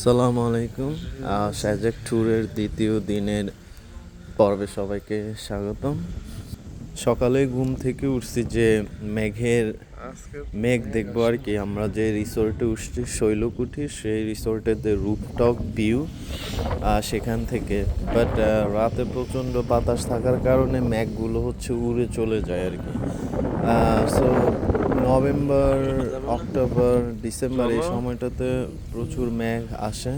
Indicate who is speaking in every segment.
Speaker 1: সালামু আলাইকুম। সাজেক ট্যুরের দ্বিতীয় দিনের পর্বে সবাইকে স্বাগতম। সকালে ঘুম থেকে উঠছি যে মেঘের মেঘ দেখব আর কি। আমরা যে রিসোর্টে উঠছি, শৈলকুঠি, সেই রিসোর্টের যে রুফটপ ভিউ সেখান থেকে। বাট রাতে প্রচণ্ড বাতাস থাকার কারণে মেঘগুলো হচ্ছে উড়ে চলে যায় আর কি। সো নভেম্বর, অক্টোবর, ডিসেম্বর এই সময়টাতে প্রচুর মেঘ আসে,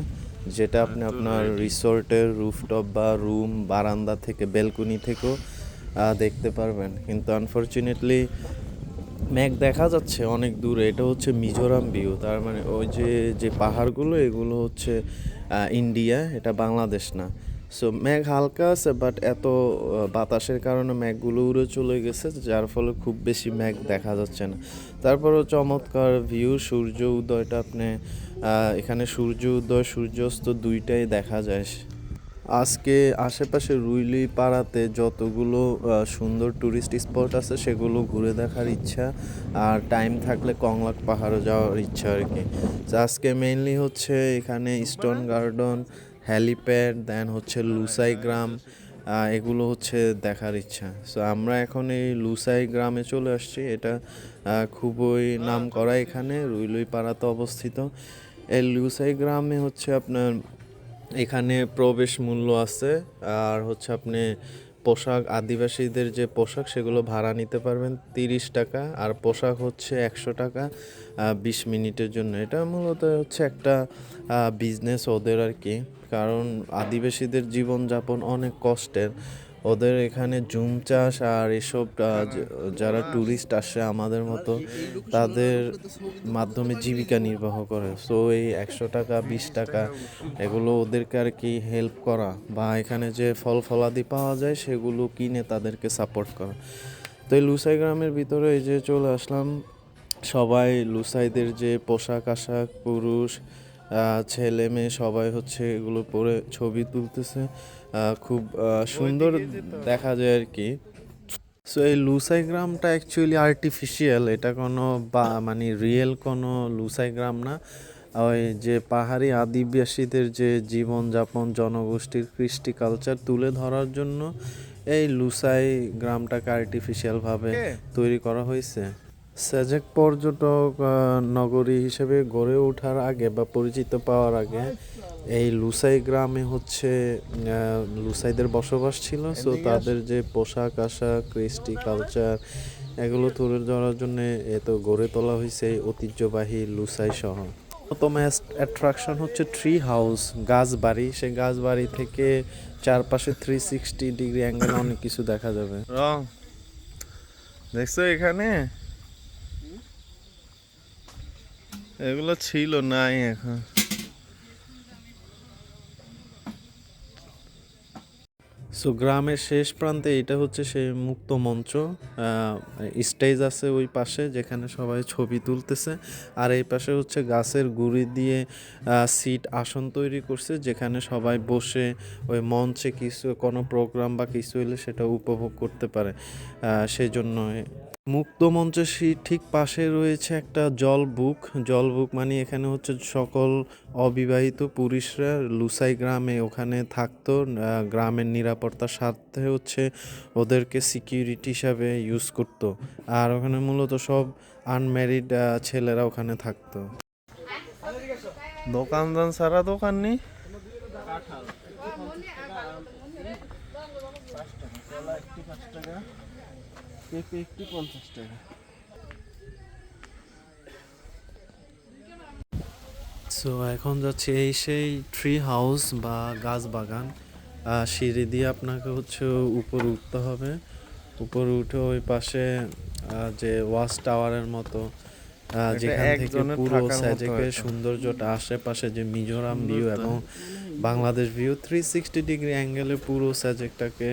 Speaker 1: যেটা আপনি আপনার রিসোর্টের রুফটপ বা রুম বারান্দা থেকে বেলকনি থেকেও দেখতে পারবেন। কিন্তু আনফর্চুনেটলি মেঘ দেখা যাচ্ছে অনেক দূরে। এটা হচ্ছে মিজোরাম ভিউ। তার মানে ওই যে যে পাহাড়গুলো, এগুলো হচ্ছে ইন্ডিয়া, এটা বাংলাদেশ না। সো মেঘ হালকা আছে বাট এত বাতাসের কারণে মেঘগুলো উড়ে চলে গেছে, যার ফলে খুব বেশি মেঘ দেখা যাচ্ছে না। তারপরও চমৎকার ভিউ সূর্য উদয়টা আপনি এখানে সূর্য উদয়, সূর্যাস্ত দুইটাই দেখা যায়। আজকে আশেপাশে রুইলি পাড়াতে যতগুলো সুন্দর টুরিস্ট স্পট আছে, সেগুলো ঘুরে দেখার ইচ্ছা, আর টাইম থাকলে কংলাক পাহাড়ে যাওয়ার ইচ্ছা আর কি। আজকে মেইনলি হচ্ছে এখানে স্টোন গার্ডেন হ্যালিপ্যাড দেন হচ্ছে লুসাই গ্রাম এগুলো হচ্ছে দেখার ইচ্ছা। সো আমরা এখন এই লুসাই গ্রামে চলে আসছি। এটা খুবই নাম করা এখানে রুইলুই পাড়াতে অবস্থিত। এই লুসাই গ্রামে হচ্ছে আপনার এখানে প্রবেশ মূল্য আছে, আর হচ্ছে আপনি পোশাক, আদিবাসীদের যে পোশাক, সেগুলো ভাড়া নিতে পারবেন তিরিশ টাকা। আর পোশাক হচ্ছে একশো টাকা বিশ মিনিটের জন্য। এটা মূলত হচ্ছে একটা বিজনেস ওদের আর কি। কারণ আদিবাসীদের জীবনযাপন অনেক কষ্টের। ওদের এখানে জুম চাষ আর এসব যারা ট্যুরিস্ট আসে আমাদের মতো, তাদের মাধ্যমে জীবিকা নির্বাহ করে। সো এই একশো টাকা, বিশ টাকা, এগুলো ওদেরকে আর কি হেল্প করা বা এখানে যে ফল ফলাদি পাওয়া যায়, সেগুলো কিনে তাদেরকে সাপোর্ট করা। তো এই লুসাই গ্রামের ভিতরে এই যে চলে আসলাম, সবাই লুসাইদের যে পোশাক আশাক, পুরুষ ছেলে মেয়ে সবাই হচ্ছে এগুলো পরে ছবি তুলতেছে। খুব সুন্দর দেখা যায় আর কি। সো এই লুসাই গ্রামটা অ্যাকচুয়ালি আর্টিফিশিয়াল এটা কোনো বা মানে রিয়েল কোনো লুসাই গ্রাম না। ওই যে পাহাড়ি আদিবাসীদের যে জীবনযাপন জনগোষ্ঠীর কৃষ্টি কালচার তুলে ধরার জন্য এই লুসাই গ্রামটাকে আর্টিফিশিয়ালভাবে তৈরি করা হয়েছে। সাজেক পর্যটক নগরী হিসেবে গড়ে ওঠার আগে বা পরিচিত পাওয়ার আগে এই লুসাই গ্রামে হচ্ছে লুসাইদের বসবাস ছিল। সো তাদের যে পোশাক আশাক কৃষ্টি কালচার এগুলো তুলে ধরার জন্য এত গড়ে তোলা হয়েছে এই ঐতিহ্যবাহী লুসাই শহর। অন্যতম অ্যাট্রাকশন হচ্ছে ট্রি হাউস গাছ বাড়ি সেই গাছ বাড়ি থেকে চারপাশে থ্রি সিক্সটি ডিগ্রি অ্যাঙ্গেল অনেক কিছু দেখা যাবে।
Speaker 2: রং। দেখছ এখানে? এগুলো ছিল, নাই এখন।
Speaker 1: সো গ্রামের শেষ প্রান্তে এটা হচ্ছে সেই মুক্ত মঞ্চ। স্টেজ আছে ওই পাশে যেখানে সবাই ছবি তুলতেছে। আর এই পাশে হচ্ছে গাছের গুড়ি দিয়ে সিট আসন তৈরি করছে, যেখানে সবাই বসে ওই মঞ্চে কিছু কোনো প্রোগ্রাম বা কিছু হলে সেটা উপভোগ করতে পারে। সেই জন্য মুক্ত মঞ্চের সি- ঠিক পাশে রয়েছে একটা জল বুক জল বুক মানে এখানে হচ্ছে সকল অবিবাহিত পুরুষরা লুসাই গ্রামে ওখানে থাকতো। গ্রামের নিরাপত্তার স্বার্থে হচ্ছে ওদেরকে সিকিউরিটি হিসাবে ইউজ করতো। আর ওখানে মূলত সব আনম্যারিড ছেলেরা ওখানে থাকতো।
Speaker 2: দোকান দান সারা দোকান নেই?
Speaker 1: সো এখন যাচ্ছে এই সেই ট্রি হাউস বা গাছ বাগান। সিঁড়ি দিয়ে আপনাকে হচ্ছে উপরে উঠতে হবে। উপরে উঠে ওই পাশে যে ওয়াচ টাওয়ারের মতো যেখান থেকে পুরো সৌন্দর্যটা আশেপাশে যে মিজোরাম ভিউ এবং Bangladesh view three sixty degree অ্যাঙ্গেলে পুরো সাজেকটাকে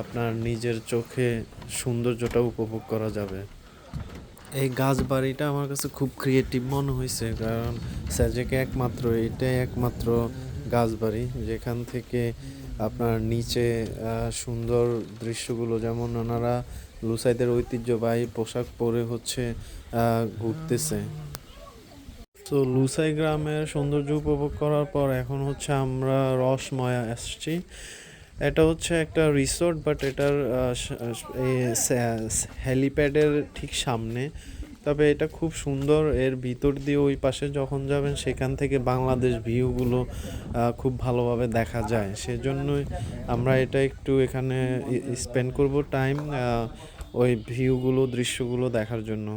Speaker 1: আপনার নিজের চোখে সৌন্দর্যটা উপভোগ করা যাবে। এই গাছ বাড়িটা আমার কাছে খুব ক্রিয়েটিভ মনে হয়েছে কারণ স্যাজেকে একমাত্র এটাই একমাত্র গাছ বাড়ি যেখান থেকে আপনার নিচে আহ, সুন্দর দৃশ্যগুলো যেমন ওনারা লুসাইদের ঐতিহ্যবাহী পোশাক পরে হচ্ছে ঘুরতেছে। তো লুসাই গ্রামের সৌন্দর্য উপভোগ করার পর এখন হচ্ছে আমরা রসময়া আসছি। এটা হচ্ছে একটা রিসোর্ট, বাট এটার হেলিপ্যাডের ঠিক সামনে। তবে এটা খুব সুন্দর। এর ভিতর দিয়ে ওই পাশে যখন যাবেন সেখান থেকে বাংলাদেশ ভিউগুলো খুব ভালোভাবে দেখা যায়। সেজন্যই আমরা এটা একটু এখানে স্পেন্ড করব টাইম ওই ভিউগুলো দৃশ্যগুলো দেখার জন্য।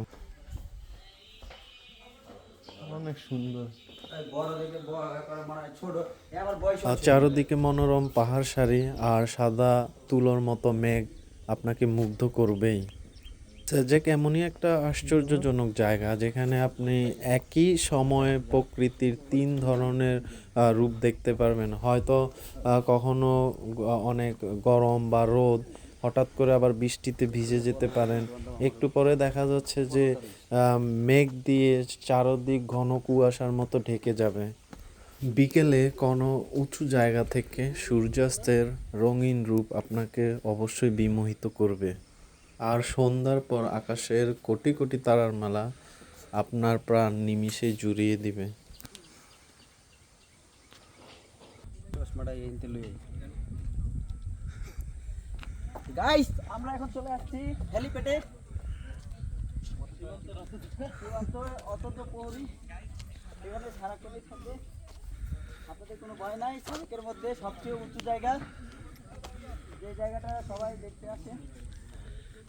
Speaker 2: অনেক সুন্দর।
Speaker 1: চারদিকে মনোরম পাহাড় সারি আর সাদা তুলোর মতো মেঘ আপনাকে মুগ্ধ করবেই। সাজেক এমনই একটা আশ্চর্যজনক জায়গা যেখানে আপনি একই সময়ে প্রকৃতির তিন ধরনের রূপ দেখতে পারবেন। হয়তো কখনো অনেক গরম বা রোদ, হঠাৎ করে আবার বৃষ্টিতে ভিজে যেতে পারেন। একটু পরে দেখা যাচ্ছে যে মেঘ দিয়ে চারদিক ঘন কুয়াশার মতো ঢেকে যাবে। বিকেলে কোনো উঁচু জায়গা থেকে সূর্যাস্তের রঙিন রূপ আপনাকে অবশ্যই বিমোহিত করবে। আর সন্ধ্যার পর আকাশের কোটি কোটি তারার মালা আপনার প্রাণ নিমিষে জুড়িয়ে দিবে।
Speaker 3: গাইস আমরা এখন চলে আসছি হেলিপ্যাডে। অত্যন্ত প্রহরী এখানে আপনাদের কোনো ভয় নাই, সড়কের মধ্যে সবচেয়ে উঁচু জায়গা। যে জায়গাটা সবাই দেখতে আসে।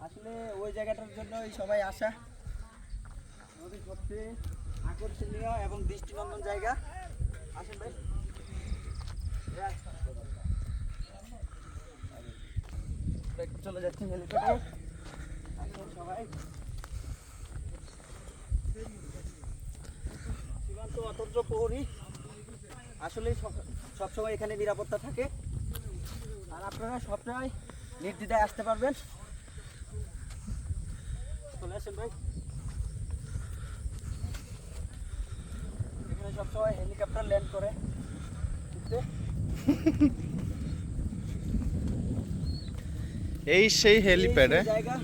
Speaker 3: আসলে ওই জায়গাটার জন্যই সবাই আসা। আমাদের সবচেয়ে আকর্ষণীয় এবং দৃষ্টিনন্দন জায়গা। আসেন ভাই। চলে যাচ্ছি আসুন সবাই। সীমান্ত অতন্ত্র প্রহরী। আসলে সবসময় এখানে নিরাপত্তা থাকে। আর আপনারা সবসময় নির্দ্বিধায় আসতে পারবেন। আসেন ভাই। এখানে সবসময় হেলিকপ্টার ল্যান্ড করে।
Speaker 2: এই সেই হেলিপ্যাড
Speaker 3: জায়গা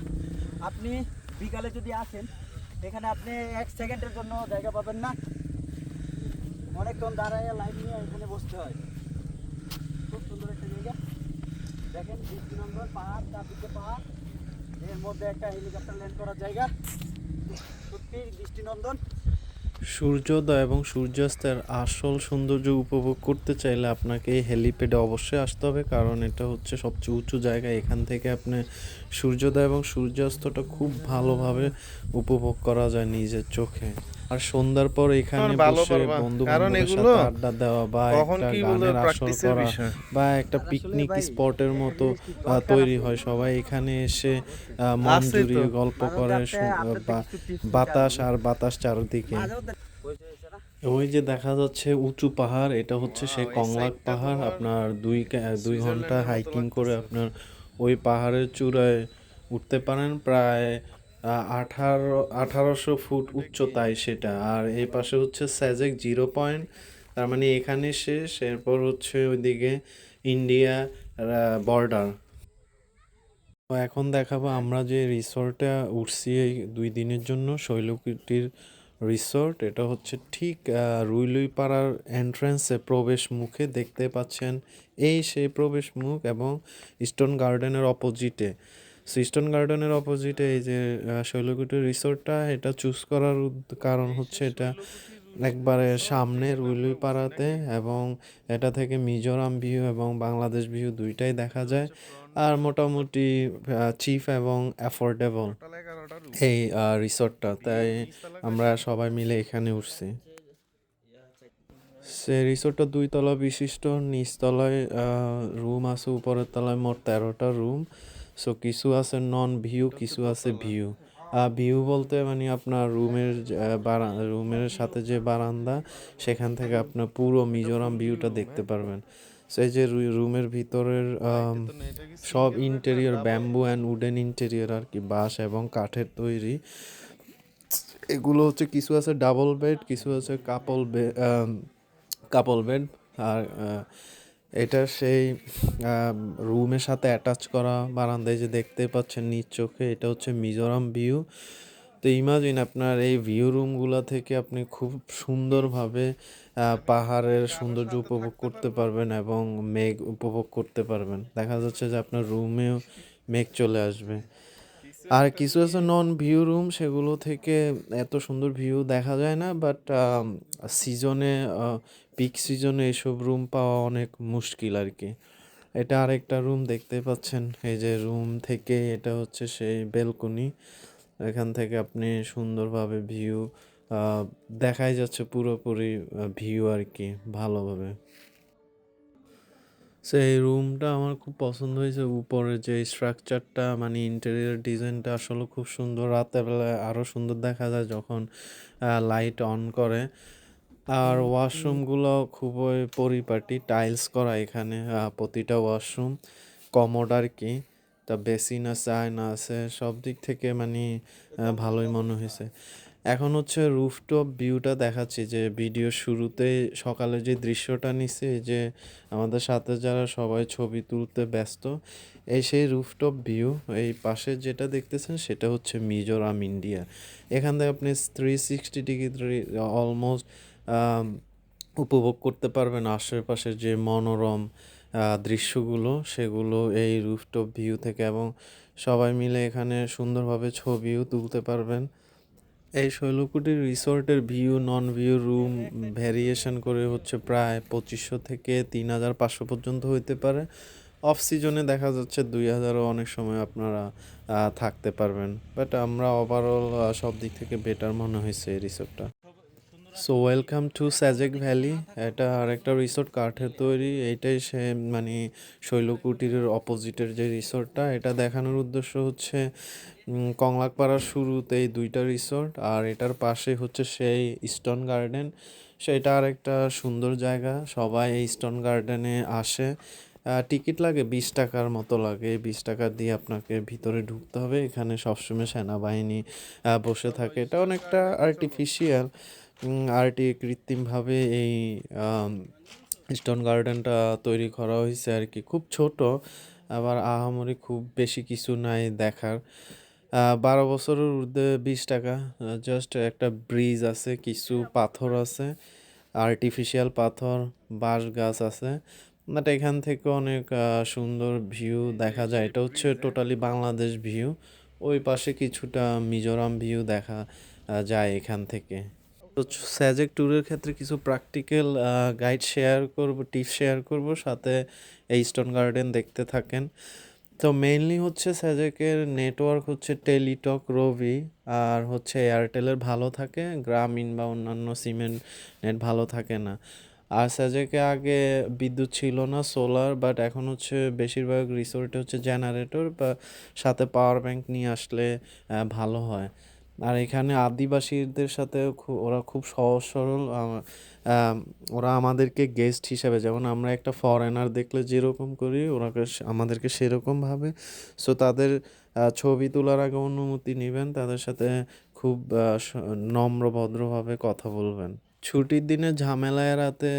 Speaker 3: আপনি বিকালে যদি আসেন এখানে আপনি এক সেকেন্ডের জন্য জায়গা পাবেন না। অনেকক্ষণ দাঁড়ায় লাইন নিয়ে এখানে বসতে হয়। খুব সুন্দর একটা জায়গা। দেখেন দৃষ্টিনন্দন পাহাড় চারদিকে পাহাড়।
Speaker 1: সূর্যোদয় এবং সূর্যাস্তের আসল সৌন্দর্য উপভোগ করতে চাইলে আপনাকে এই হেলিপ্যাডে অবশ্যই আসতে হবে, কারণ এটা হচ্ছে সবচেয়ে উঁচু জায়গা। এখান থেকে আপনি সূর্যোদয় এবং সূর্যাস্তটা খুব ভালোভাবে উপভোগ করা যায় নিজের চোখে। আর সন্ধ্যার পর এখানে বসে বন্ধু বান্ধবের সাথে আড্ডা দেওয়া বা একটা গানের আসর করা বা একটা পিকনিক স্পটের মতো তৈরি হয়। সবাই এখানে এসে মন জুড়িয়ে গল্প করে বাতাস আর বাতাস চারদিকে।
Speaker 3: ওই যে
Speaker 1: দেখা যাচ্ছে উঁচু পাহাড় এটা হচ্ছে সেই কংলাক পাহাড়। আপনার দুই দুই
Speaker 2: ঘণ্টা
Speaker 1: হাইকিং করে আপনার ওই পাহাড়ের চূড়ায় উঠতে পারেন। প্রায় আঠারো, আঠারোশো ফুট উচ্চতায় সেটা। আর এই পাশে হচ্ছে স্যাজেক জিরো পয়েন্ট। তার মানে এখানে শেষ, এরপর হচ্ছে ওইদিকে ইন্ডিয়া বর্ডার। এখন দেখাবো আমরা যে রিসর্টে উঠছি এই দুই দিনের জন্য, শৈলকুটির রিসর্ট এটা হচ্ছে ঠিক রুইলুইপাড়ার এন্ট্রান্সে প্রবেশ মুখে দেখতে পাচ্ছেন এই সেই প্রবেশ মুখ এবং ইস্টার্ন গার্ডেনের অপোজিটে সো ইস্টার্ন গার্ডেনের অপোজিটে এই যে শৈলকুটির রিসর্টটা, এটা চুজ করার কারণ হচ্ছে এটা একবারে সামনে রুইলুইপাড়াতে এবং এটা থেকে মিজোরাম ভিউ এবং বাংলাদেশ ভিউ দুইটাই দেখা যায়। আর মোটামুটি চিফ এবং অ্যাফোর্ডেবল। এই রিসোর্টটা। তাই আমরা সবাই মিলে এখানে উঠছি। সে রিসোর্টটা দুই তলা বিশিষ্ট, নিচতলায় রুম আছে, উপরের তলায় মোট তেরোটা রুম সো কিছু আছে নন ভিউ কিছু আছে ভিউ ভিউ বলতে মানে আপনার রুমের রুমের সাথে যে বারান্দা, সেখান থেকে আপনার পুরো মিজোরাম ভিউটা দেখতে পারবেন। সেই যে রুমের ভিতরের সব interior bamboo and wooden interior আর কি, বাঁশ এবং কাঠের তৈরি। এগুলো হচ্ছে কিছু আছে ডাবল বেড কিছু আছে কাপল বেড কাপল বেড আর এটা সেই রুমের সাথে অ্যাটাচ করা বারান্দায় যে দেখতে পাচ্ছেন নিচ চোখে, এটা হচ্ছে মিজোরাম ভিউ তো ইমাজিন আপনার এই ভিউ রুমগুলো থেকে আপনি খুব সুন্দরভাবে পাহাড়ের সৌন্দর্য উপভোগ করতে পারবেন এবং মেঘ উপভোগ করতে পারবেন। দেখা যাচ্ছে যে আপনার রুমেও মেঘ চলে আসবে। আর কিছু আছে নন ভিউ রুম সেগুলো থেকে এত সুন্দর ভিউ দেখা যায় না বাট সিজনে পিক সিজনে এসব রুম পাওয়া অনেক মুশকিল আর কি এটা আরেকটা রুম দেখতে পাচ্ছেন। এই যে রুম থেকে এটা হচ্ছে সেই বেলকনি এখান থেকে আপনি সুন্দরভাবে ভিউ দেখাই যাচ্ছে পুরোপুরি ভিউ আর কি ভালোভাবে। সো এই রুমটা আমার খুব পছন্দ হয়েছে। উপরে যে স্ট্রাকচারটা মানে ইন্টেরিয়ার ডিজাইনটা আসলে খুব সুন্দর। রাতের বেলায় আরও সুন্দর দেখা যায় যখন লাইট অন করে। আর ওয়াশরুমগুলো খুবই পরিপাটি টাইলস করা এখানে আহ, প্রতিটা ওয়াশরুম। কমোড আর কি তা বেসিন আছে আয়না আছে সব দিক থেকে মানে আহ, ভালোই মনে হয়েছে। এখন হচ্ছে রুফটপ ভিউটা দেখাচ্ছি যে ভিডিও শুরুতে সকালে যে দৃশ্যটা নিছে এই যে আমাদের সাথে যারা সবাই ছবি তুলতে ব্যস্ত এই সেই রুফটপ ভিউ এই পাশে যেটা দেখতেছেন সেটা হচ্ছে মিজোরাম ইন্ডিয়া। এখান থেকে আপনি থ্রি সিক্সটি ডিগ্রি অলমোস্ট উপভোগ করতে পারবেন আশেপাশের যে মনোরম দৃশ্যগুলো, সেগুলো এই রুফটপ ভিউ থেকে এবং সবাই মিলে এখানে সুন্দরভাবে ছবিও তুলতে পারবেন। এই শৈলকুটির রিসোর্টের view non view room variation করে হচ্ছে প্রায় পঁচিশশো থেকে তিন হাজার পাঁচশো পর্যন্ত হইতে পারে। অফ সিজনে দেখা যাচ্ছে দুই হাজারও অনেক সময় আপনারা থাকতে পারবেন। বাট আমরা ওভারঅল সব দিক থেকে বেটার মনে হয়েছে এই রিসোর্টটা so welcome to Sajek valley এটা আরেকটা রিসোর্ট কাঠের তৈরি। এইটাই সে মানে শৈলকুটির অপোজিটের যে রিসোর্টটা এটা দেখানোর উদ্দেশ্য হচ্ছে কংলাকপাড়ার শুরুতেই দুইটা রিসোর্ট আর এটার পাশে হচ্ছে সেই ইস্টন গার্ডেন সেটা আর একটা সুন্দর জায়গা, সবাই এই ইস্টন গার্ডেনে আসে। টিকিট লাগে বিশ টাকার মতো লাগে বিশ টাকা দিয়ে আপনাকে ভিতরে ঢুকতে হবে। এখানে সবসময় সেনাবাহিনী বসে থাকে। এটা অনেকটা আর্টিফিশিয়াল আর্টি কৃত্রিমভাবে এই স্টোন গার্ডেনটা তৈরি করা হয়েছে আর কি। খুব ছোট, আবার আহামরি খুব বেশি কিছু নাই দেখার। বারো বছরের ঊর্ধ্বে বিশ টাকা জাস্ট একটা ব্রিজ আছে, কিছু পাথর আছে আর্টিফিশিয়াল পাথর, বাঁশ গাছ আছে বাট এখান থেকে অনেক সুন্দর ভিউ দেখা যায়। এটা হচ্ছে টোটালি বাংলাদেশ ভিউ ওই পাশে কিছুটা মিজোরাম ভিউ দেখা যায় এখান থেকে। তো স্যাজেক ট্যুরের ক্ষেত্রে কিছু প্র্যাকটিক্যাল গাইড শেয়ার করব টিপস শেয়ার করব, সাথে এই স্টোন গার্ডেন দেখতে থাকেন। তো মেইনলি হচ্ছে স্যাজেকের নেটওয়ার্ক হচ্ছে টেলিটক রবি আর হচ্ছে এয়ারটেলের ভালো থাকে গ্রামীণ বা অন্যান্য সিমেন্ট নেট ভালো থাকে না। আর স্যাজেকে আগে বিদ্যুৎ ছিল না সোলার বাট এখন হচ্ছে বেশিরভাগ রিসোর্টে হচ্ছে জেনারেটর বা সাথে পাওয়ার ব্যাংক নিয়ে আসলে ভালো হয়। আর এখানে আদিবাসীদের সাথে ওরা খুব সহজ সরল ওরা আমাদেরকে গেস্ট হিসাবে, যেমন আমরা একটা ফরেনার দেখলে যেরকম করি ওরাকে আমাদেরকে সেরকমভাবে সো তাদের ছবি তোলার আগে অনুমতি নেবেন, তাদের সাথে খুব নম্র ভদ্রভাবে কথা বলবেন। ছুটির দিনে ঝামেলা এড়াতে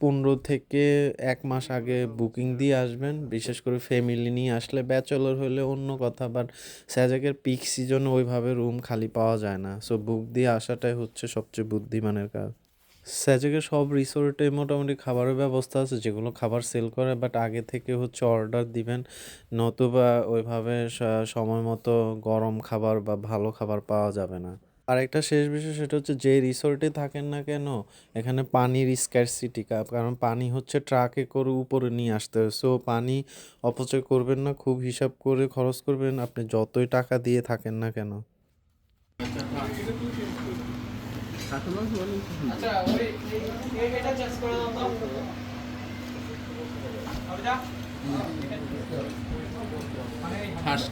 Speaker 1: পনেরো থেকে এক মাস আগে বুকিং দিয়ে আসবেন। বিশেষ করে ফ্যামিলি নিয়ে আসলে ব্যাচেলর হলে অন্য কথা বাট স্যাজেকের পিক সিজনে ওইভাবে রুম খালি পাওয়া যায় না। সো বুক দিয়ে আসাটাই হচ্ছে সবচেয়ে বুদ্ধিমানের কাজ। স্যাজেকের সব রিসোর্টে মোটামুটি খাবারের ব্যবস্থা আছে, যেগুলো খাবার সেল করে বাট আগে থেকে হচ্ছে অর্ডার দিবেন। নতুবা ওইভাবে সময় মতো গরম খাবার বা ভালো খাবার পাওয়া যাবে না। আর একটা শেষ বিষয় সেটা হচ্ছে যে রিসোর্টে থাকেন না কেন এখানে পানির স্ক্যারসিটি কারণ পানি হচ্ছে ট্রাকে করে উপরে নিয়ে আসতে হবে সো পানি অপচয় করবেন না খুব হিসাব করে খরচ করবেন আপনি যতই টাকা দিয়ে থাকেন না কেন।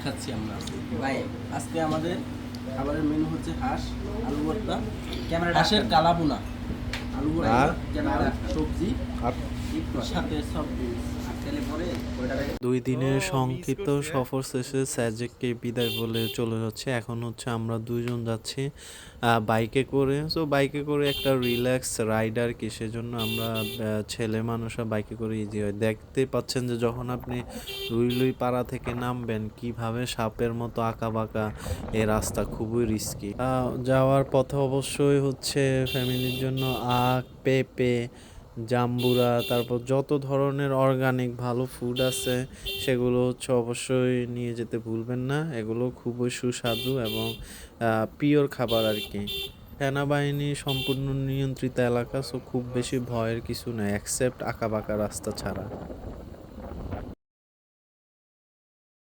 Speaker 4: খাচ্ছি আমরা। ভাই আজকে আমাদের খাবারের মেনু হচ্ছে হাঁস আলু ভর্তা হাঁসের কালাপুনা আলু ভর্তা সবজি সাথে সব
Speaker 1: দুই দিনের সংক্ষিপ্ত সফর শেষে স্যাজেককে বিদায় বলে চলে যাচ্ছে। এখন হচ্ছে আমরা দুইজন যাচ্ছি বাইকে করে। সো বাইকে করে একটা রিল্যাক্স রাইডার কি, সেজন্য আমরা ছেলে মানুষরা বাইকে করে ইজি হয়। দেখতে পাচ্ছেন যে যখন আপনি রুই লুই পাড়া থেকে নামবেন, কীভাবে সাপের মতো আঁকা বাঁকা এ রাস্তা খুবই রিস্কি যাওয়ার পথে অবশ্যই হচ্ছে ফ্যামিলির জন্য আখ, পেঁপে জাম্বুরা, তারপর যত ধরনের অর্গানিক ভালো ফুড আছে, সেগুলো হচ্ছে অবশ্যই নিয়ে যেতে ভুলবেন না। এগুলো খুবই সুস্বাদু এবং পিওর খাবার আর কি সেনাবাহিনী সম্পূর্ণ নিয়ন্ত্রিত এলাকা সো খুব বেশি ভয়ের কিছু নেই অ্যাকসেপ্ট আঁকা বাঁকা রাস্তা ছাড়া।